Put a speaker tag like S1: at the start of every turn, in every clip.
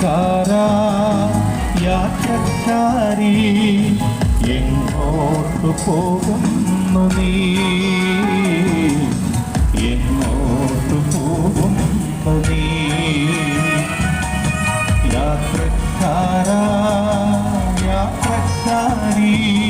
S1: യാത്രക്കാരാ യാത്രക്കാരി എങ്ങോട്ട് പോകുന്നു നീ. എങ്ങോട്ട് പോകുന്നു നീ. യാത്രക്കാര യാത്രക്കാരി.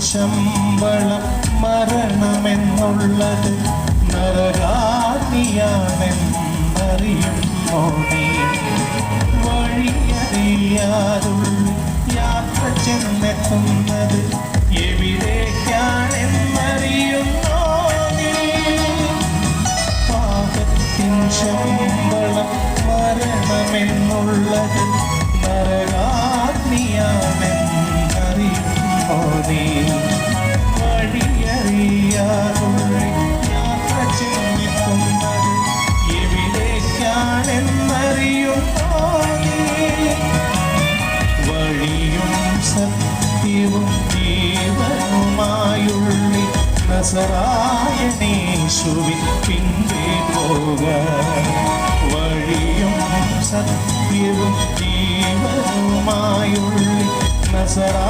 S1: ശമ്പളം മരണമെന്നുള്ളത് നരകാതിയാണെന്നറിയുമ്പോടെ വഴിയറിയാതുള്ള യാത്ര ചെന്നെത്തുന്നത് എവിടേക്കാണെന്നറിയുന്നോ പാപത്തിൻ ശമ്പളം മരണമെന്നുള്ളത് നരകാഗ്നിയാണെന്നറിയുമോ நசராயணேசுவின் பின்பே போக வழியும் சத்தியவும் ஜீவனுமாயுள்ள நசரா